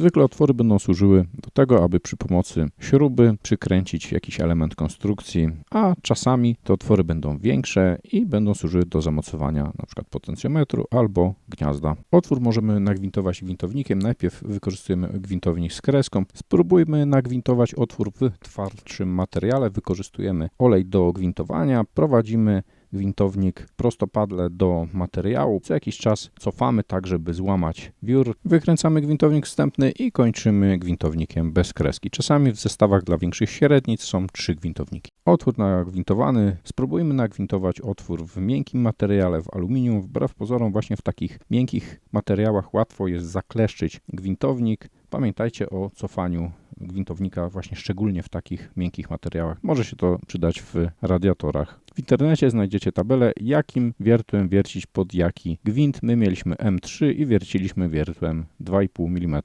Zwykle otwory będą służyły do tego, aby przy pomocy śruby przykręcić jakiś element konstrukcji, a czasami te otwory będą większe i będą służyły do zamocowania np. potencjometru albo gniazda. Otwór możemy nagwintować gwintownikiem. Najpierw wykorzystujemy gwintownik z kreską. Spróbujmy nagwintować otwór w twardszym materiale. Wykorzystujemy olej do gwintowania. Prowadzimy gwintownik prostopadle do materiału. Co jakiś czas cofamy tak, żeby złamać wiór. Wykręcamy gwintownik wstępny i kończymy gwintownikiem bez kreski. Czasami w zestawach dla większych średnic są trzy gwintowniki. Otwór nagwintowany. Spróbujmy nagwintować otwór w miękkim materiale, w aluminium. Wbrew pozorom właśnie w takich miękkich materiałach łatwo jest zakleszczyć gwintownik. Pamiętajcie o cofaniu gwintownika właśnie szczególnie w takich miękkich materiałach. Może się to przydać w radiatorach. W internecie znajdziecie tabelę, jakim wiertłem wiercić pod jaki gwint. My mieliśmy M3 i wierciliśmy wiertłem 2,5 mm.